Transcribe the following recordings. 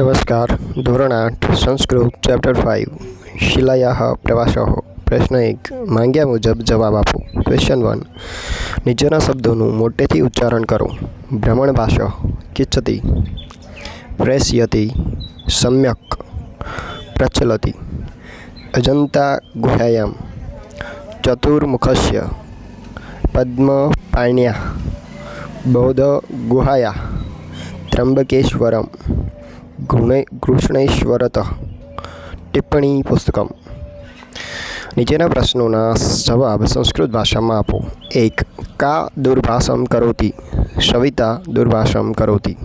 નમસ્કાર ધોરણ આઠ સંસ્કૃત ચેપ્ટર ફાઇવ શિલાયાહ પ્રવાસો પ્રશ્ન એક માંગ્યા મુજબ જવાબ આપો ક્વેશ્ચન વન નીચેના શબ્દોનું મોટેથી ઉચ્ચારણ કરો ભ્રમણભાષ કિચ્છતી પ્રેસ્યતિ સમ્યક પ્રચલતી અજંતા ગુહાયામ ચતુર્મુખસ્ય પદ્મપાણ્યા બૌદ્ધ ગુહાયા ત્રંબકેશ્વરમ ગુણે કૃષ્ણેશ્વરત ટિપ્પણી પુસ્તકમ નીચેના પ્રશ્નોના જવાબ સંસ્કૃત ભાષામાં આપો એક કા દુર્ભાષમ કરોતિ સવિતા દુર્ભાષમ કરોતિ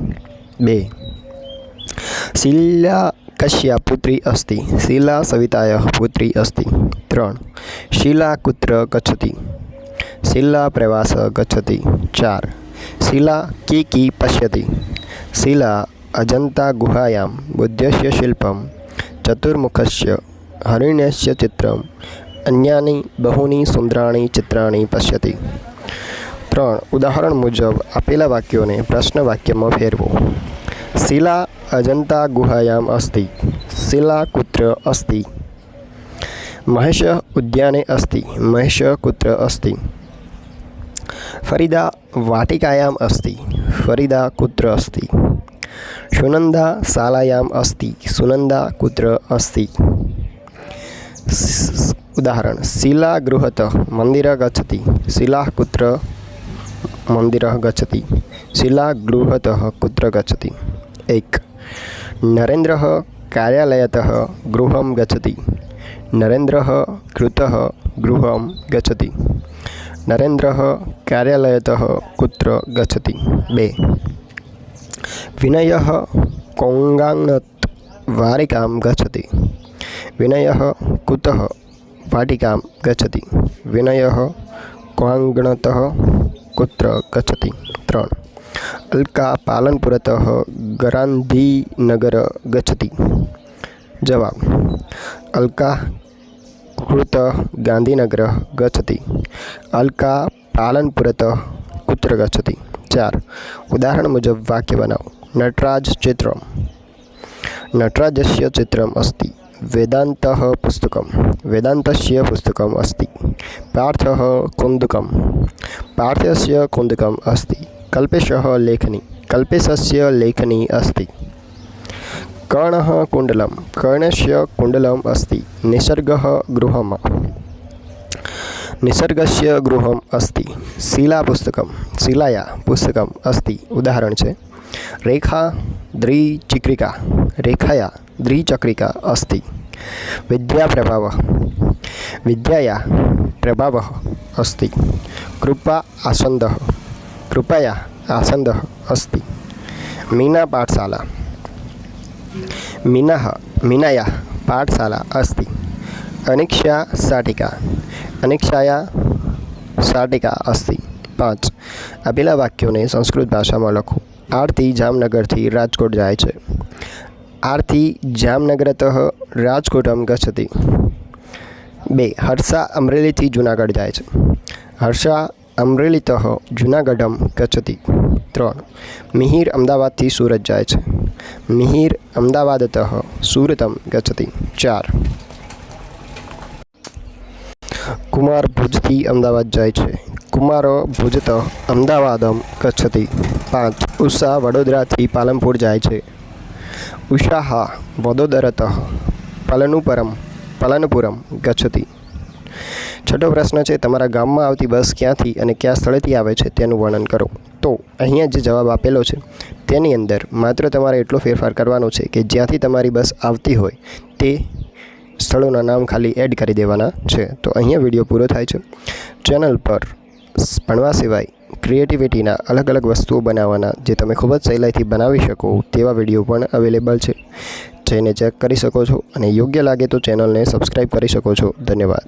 બે શિલા કશ્યા પુત્રી અસ્તિ શિલા સવિતાય પુત્રી અસ્તિ ત્રણ શિલા કુત્ર ગચ્છતિ શિલા પ્રવાસ ગચ્છતિ ચાર શિલા કી કી પશ્યતિ શિલા ગુહાયામ બુદ્ધસ્ય શિલ્પમ ચતુર્મુખસ્ય હરિણ્યસ્ય ચિત્રમ અન્યાની બહુની સુંદરાણી ચિત્રાણી પશ્યતી ત્રણ ઉદાહરણ મુજબ આપેલા વાક્યોને પ્રશ્ન વાક્યમાં ફેરવો શિલા અજંતા ગુહાયામ અસ્તિ શિલા કુત્ર અસ્તિ મહેશ ઉદ્યાને અસ્તિ મહેશ કુત્ર અસ્તિ ફરીદા વાટિકાયામ અસ્તિ ફરીદા કુત્ર અસ્તિ સુનંદા શાલાયામ અસ્તિ સુનંદા કુત્ર અસ્તિ ઉદાહરણ શિલા ગૃહત મંદિર ગચ્છતિ શિલા કુત્ર મંદિર ગચ્છતિ શિલા ગૃહત કુત્ર ગચ્છતિ એક નરેન્દ્ર કાર્યાલયત ગૃહમ ગચ્છતિ નરેન્દ્ર કૃત ગૃહમ ગચ્છતિ નરેન્દ્ર કાર્યાલયત કુત્ર ગચ્છતિ બે વિનય કોંગાંગત वारिकां ગચ્છતિ વિનય कुतः वाटिकां ગચ્છતિ વિનય ક્વાંગણત કુત્ર ગચ્છતિ ત્રણ અલ્કા પાલનપુરત ગરાંધીનગર ગચ્છતિ જવાબ અલ્કા કૃત ગાંધીનગર ગચ્છતિ અલ્કા પાલનપુરત કુત્ર ગચ્છતિ ચાર. ઉદાહરણ મુજબ, વાક્ય બનાવો. નટરાજ ચિત્રમ. નટરાજસ્ય ચિત્રમ અસ્તિ. વેદાંત પુસ્તકમ. વેદાંતસ્ય પુસ્તકમ અસ્તિ. પાર્થ કુંદકમ. પાર્થસ્ય કુંદકમ અસ્તિ. કલ્પેશ લેખની. કલ્પેશસ્ય લેખની અસ્તિ. કર્ણ કુંડલમ. કર્ણસ્ય કુંડલમ અસ્તિ. નિસર્ગ ગૃહમાં. નિસર્ગસ્ય ગૃહમ અસ્તિ શિલા પુસ્તકમ શિલાયા પુસ્તકમ અસ્તિ ઉદાહરણ છે રેખા દ્વિચક્રિકા રેખાયા દ્વિચક્રિકા અસ્તિ વિદ્યા પ્રભાવ વિદ્યાયા પ્રભાવ અસ્તિ કૃપા આસંદ કૃપયા આસંદ અસ્તિ મીના પાઠશાલા મીના મીનાયા પાઠશાલા અસ્તિ અનિક્ષા શાટિકા અનિક્ષાયા શાટિકા અસ્તિ પાંચ આપેલા વાક્યોને સંસ્કૃત ભાષામાં લખો આરતી જામનગરથી રાજકોટ જાય છે। આરતી જામનગરત રાજકોટમ ગચ્છતી। બે, હર્ષા અમરેલીથી જુનાગઢ જાય છે। હર્ષા અમરેલીત જૂનાગઢમ ગચ્છતી। ત્રણ, મિહિર અમદાવાદથી સુરત જાય છે। મિહિર અમદાવાદત સુરતમ ગચ્છતી। ચાર કુમાર ભુજથી અમદાવાદ જાય છે. કુમારો ભુજત અમદાવાદમ ગચ્છતિ પાંચ, ઉષા વડોદરાથી પાલનપુર જાય છે. ઉષાહ વડોદરત પલનુપરમ, પલનપુરમ ગચ્છતી છઠ્ઠો પ્રશ્ન છે, તમારા ગામમાં આવતી બસ ક્યાંથી અને કયા સ્થળેથી આવે છે તેનું વર્ણન કરો. તો, અહીંયા જે જવાબ આપેલો છે, તેની અંદર માત્ર તમારે એટલો ફેરફાર કરવાનો છે કે જ્યાંથી તમારી બસ આવતી હોય, તે સ્થળોના નામ ખાલી એડ કરી દેવાના છે. તો અહીંયા વીડિયો પૂરો થાય છે. ચેનલ પર ભણવા સિવાય ક્રિએટિવિટીના અલગ અલગ વસ્તુઓ બનાવવાના જે તમે ખૂબ જ સહેલાઈથી બનાવી શકો તેવા વીડિયો પણ અવેલેબલ છે. જઈને ચેક કરી શકો છો અને યોગ્ય લાગે તો ચેનલને સબસ્ક્રાઈબ કરી શકો છો. ધન્યવાદ.